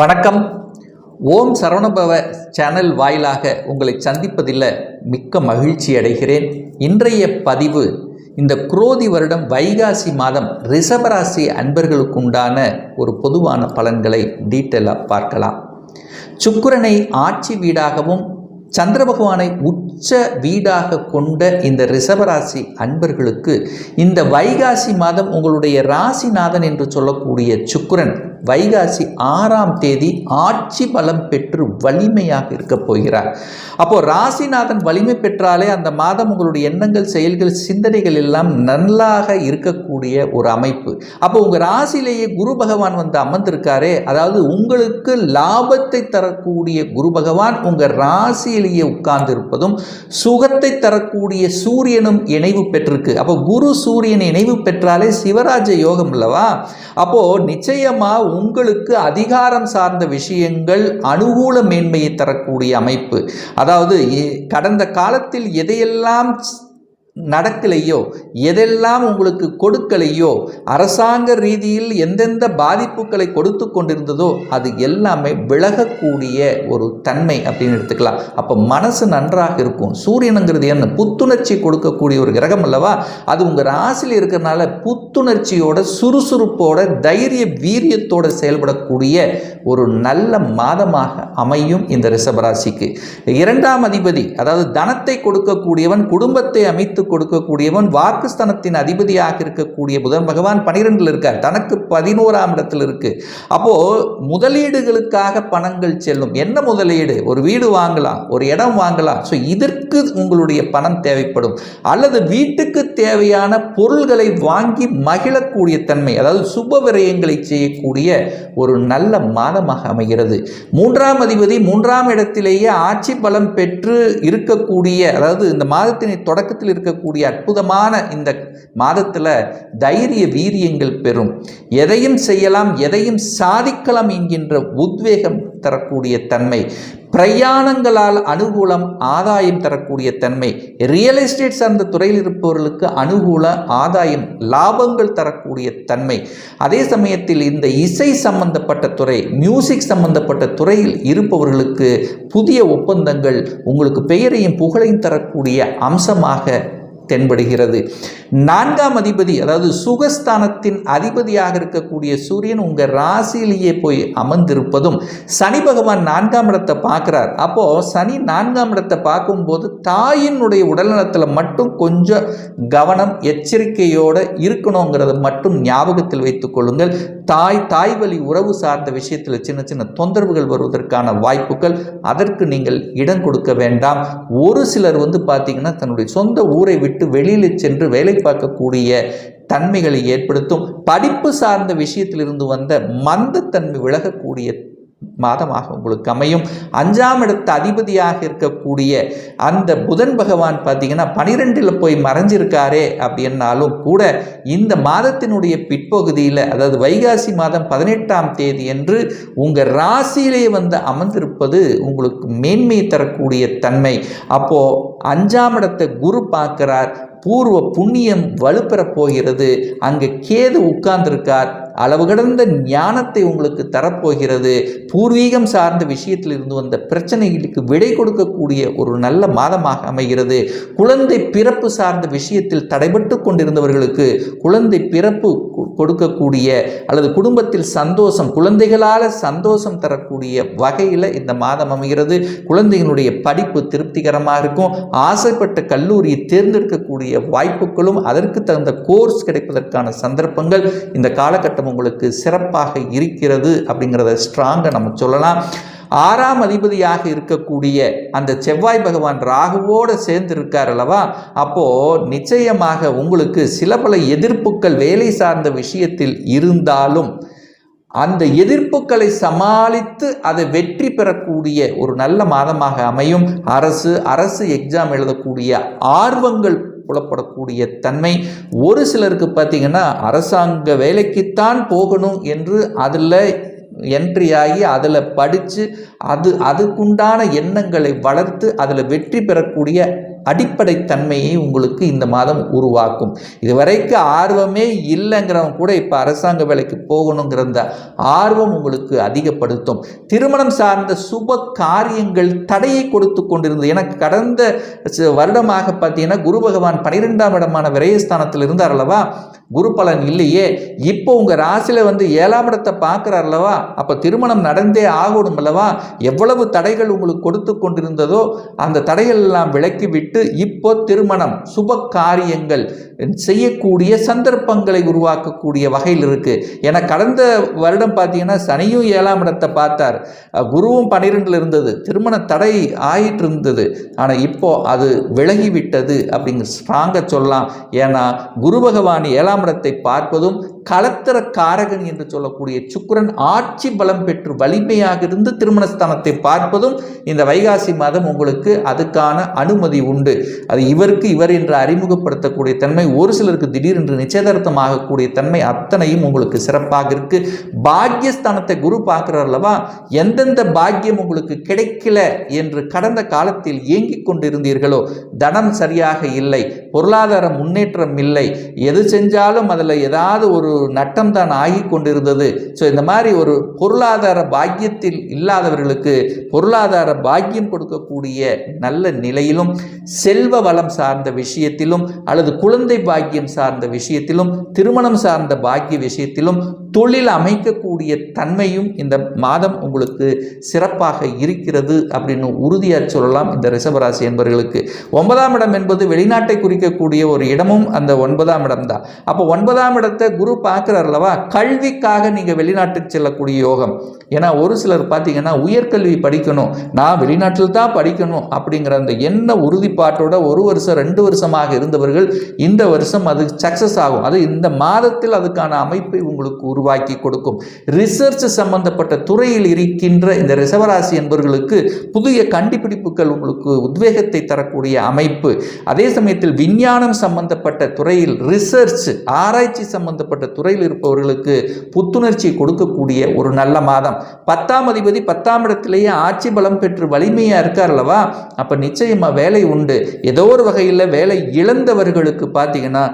வணக்கம். ஓம் சரவணபவ சேனல் வாயிலாக உங்களை சந்திப்பதில் மிக்க மகிழ்ச்சி அடைகிறேன். இன்றைய பதிவு இந்த குரோதி வருடம் வைகாசி மாதம் ரிஷபராசி அன்பர்களுக்குண்டான ஒரு பொதுவான பலன்களை டீட்டெயிலாக பார்க்கலாம். சுக்கிரனை ஆட்சி வீடாகவும் சந்திர பகவானை உச்ச வீடாக கொண்ட இந்த ரிஷபராசி அன்பர்களுக்கு இந்த வைகாசி மாதம் உங்களுடைய ராசிநாதன் என்று சொல்லக்கூடிய சுக்கிரன் வைகாசி ஆறாம் தேதி ஆட்சி பலம் பெற்று வலிமையாக இருக்க போகிறார். அப்போ ராசிநாதன் வலிமை பெற்றாலே அந்த மாதம் உங்களுடைய எண்ணங்கள் செயல்கள் சிந்தனைகள் எல்லாம் நல்லாக இருக்கக்கூடிய ஒரு அமைப்பு. அப்போ உங்கள் ராசியிலேயே குரு பகவான் வந்து அமர்ந்திருக்காரே அதாவது உங்களுக்கு லாபத்தை தரக்கூடிய குரு பகவான் உங்கள் ராசியிலேயே உட்கார்ந்திருப்பதும் சுகத்தை தரக்கூடிய சூரியனும் இணைவு பெற்றிருக்கு. அப்போ குரு சூரியன் இணைவு பெற்றாலே சிவராஜ யோகம் அல்லவா? அப்போ நிச்சயமா உங்களுக்கு அதிகாரம் சார்ந்த விஷயங்கள் அனுகூல மேன்மையை தரக்கூடிய அமைப்பு. அதாவது கடந்த காலத்தில் எதையெல்லாம் நடக்கலையோ எதெல்லாம் உங்களுக்கு கொடுக்கலையோ அரசாங்க ரீதியில் எந்தெந்த பாதிப்புகளை கொடுத்து கொண்டிருந்ததோ அது எல்லாமே விலகக்கூடிய ஒரு தன்மை அப்படின்னு எடுத்துக்கலாம். அப்போ மனசு நன்றாக இருக்கும். சூரியனுங்கிறது என்ன? புத்துணர்ச்சி கொடுக்கக்கூடிய ஒரு கிரகம் அல்லவா? அது உங்கள் ராசியில் இருக்கிறனால புத்துணர்ச்சியோட சுறுசுறுப்போட தைரிய வீரியத்தோட செயல்படக்கூடிய ஒரு நல்ல மாதமாக அமையும் இந்த ரிஷபராசிக்கு இரண்டாம் அதிபதி அதாவது தனத்தை கொடுக்கக்கூடியவன் குடும்பத்தை அமைத்து கொடுக்கக்கூடியவன் வாக்குஸ்தனத்தின் அதிபதியாக இருக்கக்கூடிய புதன் பகவான் பனிரெண்டில் இருக்கார். தனக்கு பதினோராம் இடத்தில் இருக்கு. அப்போ முதலீடுகளுக்காக பணங்கள் செல்லும். என்ன முதலீடு? ஒரு வீடு வாங்கலாம் ஒரு இடம் வாங்கலாம். ஸோ இதற்கு உங்களுடைய பணம் தேவைப்படும். அல்லது வீட்டுக்கு தேவையான பொருள்களை வாங்கி மகிழக்கூடிய தன்மை அதாவது சுப விரயங்களை செய்யக்கூடிய ஒரு நல்ல மாதமாக அமைகிறது. மூன்றாம் அதிபதி மூன்றாம் இடத்திலேயே ஆட்சி பலம் பெற்று இருக்கக்கூடிய அதாவது இந்த மாதத்தினை தொடக்கத்தில் இருக்கக்கூடிய அற்புதமான இந்த மாதத்தில் தைரிய வீரியங்கள் பெறும். எதையும் செய்யலாம் எதையும் சாதிக்கலாம் என்கின்ற உத்வேகம் தரக்கூடிய தன்மை பிரயாணங்களால் அனுகூலம் ஆதாயம் தரக்கூடிய தன்மை ரியல் எஸ்டேட் சார்ந்த துறையில் இருப்பவர்களுக்கு அனுகூல ஆதாயம் லாபங்கள் தரக்கூடிய தன்மை. அதே சமயத்தில் இந்த இசை சம்பந்தப்பட்ட துறை மியூசிக் சம்பந்தப்பட்ட துறையில் இருப்பவர்களுக்கு புதிய ஒப்பந்தங்கள் உங்களுக்கு பெயரையும் புகழையும் தரக்கூடிய அம்சமாக தென்படுகிறது. நான்காம் அதிபதி அதாவது சுகஸ்தானத்தின் அதிபதியாக இருக்கக்கூடிய சூரியன் உங்கள் ராசியிலேயே போய் அமர்ந்திருப்பதும் சனி பகவான் நான்காம் இடத்தை பார்க்குறார். அப்போ சனி நான்காம் இடத்தை பார்க்கும்போது தாயினுடைய உடல்நலத்தில் மட்டும் கொஞ்சம் கவனம் எச்சரிக்கையோடு இருக்கணுங்கிறத மட்டும் ஞாபகத்தில் வைத்துக் கொள்ளுங்கள். தாய் தாய் வழி உறவு சார்ந்த விஷயத்தில் சின்ன சின்ன தொந்தரவுகள் வருவதற்கான வாய்ப்புகள் அதற்கு நீங்கள் இடம் கொடுக்க வேண்டாம். ஒரு சிலர் வந்து பார்த்தீங்கன்னா தன்னுடைய சொந்த ஊரை விட்டு வெளியில் சென்று வேலை பார்க்கக்கூடிய தன்மைகளை ஏற்படுத்தும். படிப்பு சார்ந்த விஷயத்திலிருந்து வந்த மந்தத்தன்மை விலகக்கூடிய மாதமாக உங்களுக்கு அமையும். அஞ்சாம் இடத்த அதிபதியாக இருக்கக்கூடிய அந்த புதன் பகவான் பார்த்தீங்கன்னா பனிரெண்டில் போய் மறைஞ்சிருக்காரே அப்படின்னாலும் கூட இந்த மாதத்தினுடைய பிற்பகுதியில் அதாவது வைகாசி மாதம் பதினெட்டாம் தேதி என்று உங்கள் ராசியிலே வந்து அமர்ந்திருப்பது உங்களுக்கு மேன்மை தரக்கூடிய தன்மை. அப்போது அஞ்சாம் இடத்தை குரு பார்க்கிறார். பூர்வ புண்ணியம் வலுப்பெறப் போகிறது. அங்கே கேது உட்கார்ந்திருக்கார். அளவு கடந்த ஞானத்தை உங்களுக்கு தரப்போகிறது. பூர்வீகம் சார்ந்த விஷயத்தில் இருந்து வந்த பிரச்சனைகளுக்கு விடை கொடுக்கக்கூடிய ஒரு நல்ல மாதமாக அமைகிறது. குழந்தை பிறப்பு சார்ந்த விஷயத்தில் தடைபட்டு கொண்டிருந்தவர்களுக்கு குழந்தை பிறப்பு கொடுக்கக்கூடிய அல்லது குடும்பத்தில் சந்தோஷம் குழந்தைகளால் சந்தோஷம் தரக்கூடிய வகையில் இந்த மாதம் அமைகிறது. குழந்தைகளுடைய படிப்பு திருப்திகரமாக இருக்கும். ஆசைப்பட்ட கல்லூரியை தேர்ந்தெடுக்கக்கூடிய வாய்ப்புகளும் அதற்கு தகுந்த கோர்ஸ் கிடைப்பதற்கான சந்தர்ப்பங்கள். இந்த காலகட்டம் உங்களுக்கு சிறப்பாக இருக்கிறது அப்படிங்கிறத ஸ்ட்ராங்காக நம்ம சொல்லலாம். ஆறாம் அதிபதியாக இருக்கக்கூடிய அந்த செவ்வாய் பகவான் ராகுவோடு சேர்ந்து இருக்கார் அல்லவா? அப்போ நிச்சயமாக உங்களுக்கு சில பல எதிர்ப்புகள் வேலை சார்ந்த விஷயத்தில் இருந்தாலும் அந்த எதிர்ப்புகளை சமாளித்து அதை வெற்றி பெறக்கூடிய ஒரு நல்ல மாதமாக அமையும். அரசு அரசு எக்ஸாம் எழுதக்கூடிய ஆர்வங்கள் புலப்படக்கூடிய தன்மை. ஒரு சிலருக்கு பார்த்தீங்கன்னா அரசாங்க வேலைக்குத்தான் போகணும் என்று அதில் என்ட்ரி ஆகி அதில் படித்து அது அதுக்குண்டான எண்ணங்களை வளர்த்து அதில் வெற்றி பெறக்கூடிய அடிப்படை தன்மையை உங்களுக்கு இந்த மாதம் உருவாக்கும். இதுவரைக்கும் ஆர்வமே இல்லைங்கிறவங்க கூட இப்போ அரசாங்க வேலைக்கு போகணுங்கிற அந்த ஆர்வம் உங்களுக்கு அதிகப்படுத்தும். திருமணம் சார்ந்த சுப காரியங்கள் தடையை கொடுத்து கொண்டிருந்தது. எனக்கு கடந்த ச- வருடமாக பார்த்தீங்கன்னா குரு பகவான் பனிரெண்டாம் இடமான விரயஸ்தானத்தில் இருந்தார் அல்லவா? குரு பலன் இல்லையே. இப்போ உங்கள் ராசியில் வந்து ஏழாம் இடத்தை பார்க்குறார் அல்லவா? அப்போ திருமணம் நடந்தே ஆகணும் அல்லவா? எவ்வளவு தடைகள் உங்களுக்கு கொடுத்து கொண்டிருந்ததோ அந்த தடைகள் எல்லாம் விலக்கி விட்டு இப்போ திருமணம் சுப காரியங்கள் செய்யக்கூடிய சந்தர்ப்பங்களை உருவாக்கக்கூடிய வகையில் இருக்கு. ஏன்னா கடந்த வருடம் பார்த்தீங்கன்னா சனியும் ஏழாம் இடத்தை பார்த்தார். குருவும் பன்னிரெண்டில் இருந்தது. திருமண தடை ஆயிட்டு இருந்தது. ஆனால் இப்போ அது விலகி விட்டது அப்படிங்கிற ஸ்ட்ராங்காக சொல்லலாம். ஏன்னா குரு பகவான் ஏழாம் இடத்தை பார்ப்பதும் களத்திர காரகன் என்று சொல்லக்கூடிய சுக்கரன் ஆட்சி பலம் பெற்று வலிமையாக இருந்து திருமணஸ்தானத்தை பார்ப்பதும் இந்த வைகாசி மாதம் உங்களுக்கு அதுக்கான அனுமதி உண்டு. அது இவருக்கு இவர் என்று அறிமுகப்படுத்தக்கூடிய தன்மை ஒரு சிலருக்கு திடீரென்று நிச்சயதார்த்தம் ஆகக்கூடிய தன்மை அத்தனையும் உங்களுக்கு சிறப்பாக இருக்கு. பாக்கியஸ்தானத்தை குரு பார்க்கிறார் அல்லவா? எந்தெந்த பாக்கியம் உங்களுக்கு கிடைக்கல என்று கடந்த காலத்தில் ஏங்கிக் கொண்டிருந்தீர்களோ? தனம் சரியாக இல்லை. பொருளாதார முன்னேற்றம் இல்லை. எது செஞ்சாலும் அதில் ஏதாவது ஒரு நட்டம் தான் ஆகி கொண்டிருந்தது. ஸோ இந்த மாதிரி ஒரு பொருளாதார பாக்கியத்தில் இல்லாதவர்களுக்கு பொருளாதார பாக்கியம் கொடுக்கக்கூடிய நல்ல நிலையிலும் செல்வ வளம் சார்ந்த விஷயத்திலும் அல்லது குழந்தை பாக்கியம் சார்ந்த விஷயத்திலும் திருமணம் சார்ந்த பாக்கிய விஷயத்திலும் தொழில் அமைக்கக்கூடிய தன்மையும் இந்த மாதம் உங்களுக்கு சிறப்பாக இருக்கிறது அப்படின்னு உறுதியாக சொல்லலாம் இந்த ரிஷபராசி என்பவர்களுக்கு. ஒன்பதாம் இடம் என்பது வெளிநாட்டை இருக்கக்கூடிய ஒரு இடமும் அந்த ஒன்பதாம் இடம் தான் அப்போ ஒன்பதாம் இடத்தை குரு பார்க்குறார் அல்லவா? கல்விக்காக நீங்கள் வெளிநாட்டுக்கு செல்லக்கூடிய யோகம். ஏன்னா ஒரு சிலர் பார்த்தீங்கன்னா உயர்கல்வி படிக்கணும். நான் வெளிநாட்டில் தான் படிக்கணும் அப்படிங்கிற அந்த என்ன உறுதிப்பாட்டோட ஒரு வருஷம் ரெண்டு வருஷமாக இருந்தவர்கள் இந்த வருஷம் அது சக்ஸஸ் ஆகும். அது இந்த மாதத்தில் அதுக்கான அமைப்பை உங்களுக்கு உருவாக்கி கொடுக்கும். ரிசர்ச் சம்பந்தப்பட்ட துறையில் இருக்கின்ற இந்த ரிசவராசி என்பவர்களுக்கு புதிய கண்டுபிடிப்புகள் உங்களுக்கு உத்வேகத்தை தரக்கூடிய அமைப்பு. அதே சமயத்தில் விஞ்ஞானம் சம்பந்தப்பட்ட துறையில் ரிசர்ச் ஆராய்ச்சி சம்பந்தப்பட்ட துறையில் இருப்பவர்களுக்கு புத்துணர்ச்சி கொடுக்கக்கூடிய ஒரு நல்ல மாதம். பத்தாம் அதிபதி பத்தாம் இடத்திலேயே ஆட்சி பலம் பெற்று வலிமையாக இருக்கார் அல்லவா? அப்போ நிச்சயமாக வேலை உண்டு. ஏதோ ஒரு வகையில் வேலை இழந்தவர்களுக்கு பார்த்தீங்கன்னா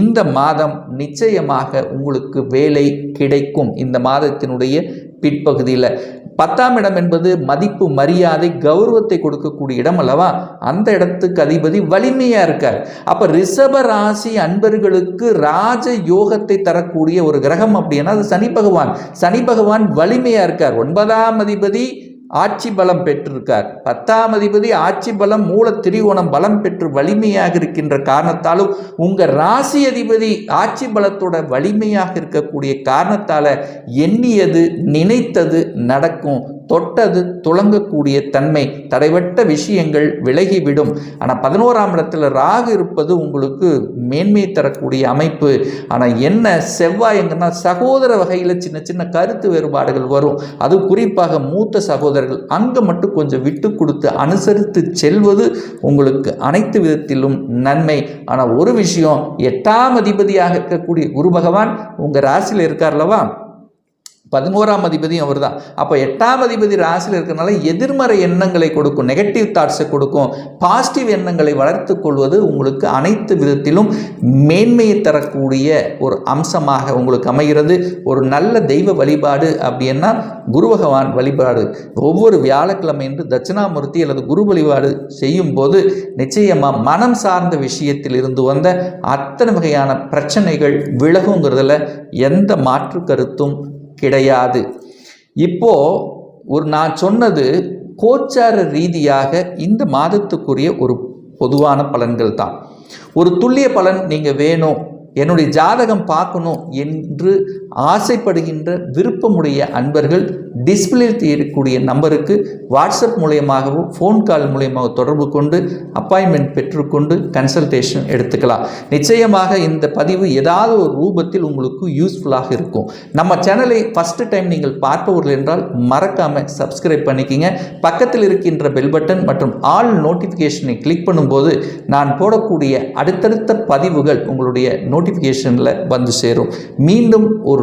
இந்த மாதம் நிச்சயமாக உங்களுக்கு வேலை கிடைக்கும். இந்த மாதத்தினுடைய பிற்பகுதியில். பத்தாம் இடம் என்பது மதிப்பு மரியாதை கௌரவத்தை கொடுக்கக்கூடிய இடம் அல்லவா? அந்த இடத்துக்கு அதிபதி வலிமையாக இருக்கார். அப்போ ரிஷப ராசி அன்பர்களுக்கு ராஜ யோகத்தை தரக்கூடிய ஒரு கிரகம் அப்படின்னா அது சனி பகவான். சனி பகவான் வலிமையாக இருக்கார். ஒன்பதாம் அதிபதி ஆட்சி பலம் பெற்றிருக்கார். பத்தாம் அதிபதி ஆட்சி பலம் மூல திரிகோணம் பலம் பெற்று வலிமையாக இருக்கின்ற காரணத்தாலும் உங்கள் ராசி அதிபதி ஆட்சி பலத்தோட வலிமையாக இருக்கக்கூடிய காரணத்தால் எண்ணியது நினைத்தது நடக்கும். தொட்டது துளங்கக்கூடிய தன்மை. தடைவட்ட விஷயங்கள் விலகிவிடும். ஆனால் பதினோராம் இடத்துல ராகு இருப்பது உங்களுக்கு மேன்மை தரக்கூடிய அமைப்பு. ஆனால் என்ன செவ்வாய் எங்கன்னா சகோதர வகையில் சின்ன சின்ன கருத்து வேறுபாடுகள் வரும். அது குறிப்பாக மூத்த சகோதரர்கள் அங்கே மட்டும் கொஞ்சம் விட்டு கொடுத்து அனுசரித்து செல்வது உங்களுக்கு அனைத்து விதத்திலும் நன்மை. ஆனால் ஒரு விஷயம் எட்டாம் அதிபதியாக இருக்கக்கூடிய குரு பகவான் உங்கள் ராசியில் இருக்கார்லவா பதினோராம் அதிபதியும் அவர் தான் அப்போ எட்டாம் அதிபதி ராசியில் இருக்கிறனால எதிர்மறை எண்ணங்களை கொடுக்கும் நெகட்டிவ் தாட்ஸை கொடுக்கும் பாசிட்டிவ் எண்ணங்களை வளர்த்து கொள்வது உங்களுக்கு அனைத்து விதத்திலும் மேன்மையை தரக்கூடிய ஒரு அம்சமாக உங்களுக்கு அமைகிறது. ஒரு நல்ல தெய்வ வழிபாடு அப்படின்னா குரு பகவான் வழிபாடு. ஒவ்வொரு வியாழக்கிழமை என்று தட்சிணாமூர்த்தி அல்லது குரு வழிபாடு செய்யும் போது நிச்சயமாக மனம் சார்ந்த விஷயத்தில் இருந்து வந்த அத்தனை வகையான பிரச்சனைகள் விலகுங்கிறதுல எந்த மாற்று கருத்தும் கிடையாது. இப்போ ஒரு நான் சொன்னது கோச்சார ரீதியாக இந்த மாதத்துக்குரிய ஒரு பொதுவான பலன்கள் தான். ஒரு துல்லிய பலன் நீங்கள் வேணும் என்னுடைய ஜாதகம் பார்க்கணும் என்று ஆசைப்படுகின்ற விருப்பமுடைய அன்பர்கள் டிஸ்பிளே இருக்கக்கூடிய நம்பருக்கு வாட்ஸ்அப் மூலயமாகவும் ஃபோன் கால் மூலயமாக தொடர்பு கொண்டு அப்பாயின்மெண்ட் பெற்றுக்கொண்டு கன்சல்டேஷன் எடுத்துக்கலாம். நிச்சயமாக இந்த பதிவு ஏதாவது ஒரு ரூபத்தில் உங்களுக்கு யூஸ்ஃபுல்லாக இருக்கும். நம்ம சேனலை ஃபஸ்ட்டு டைம் நீங்கள் பார்ப்பவர்கள் என்றால் மறக்காமல் சப்ஸ்கிரைப் பண்ணிக்கிங்க. பக்கத்தில் இருக்கின்ற பெல் பட்டன் மற்றும் ஆல் நோட்டிஃபிகேஷனை கிளிக் பண்ணும்போது நான் போடக்கூடிய அடுத்தடுத்த பதிவுகள் உங்களுடைய நோட்டிஃபிகேஷனில் வந்து சேரும். மீண்டும் ஒரு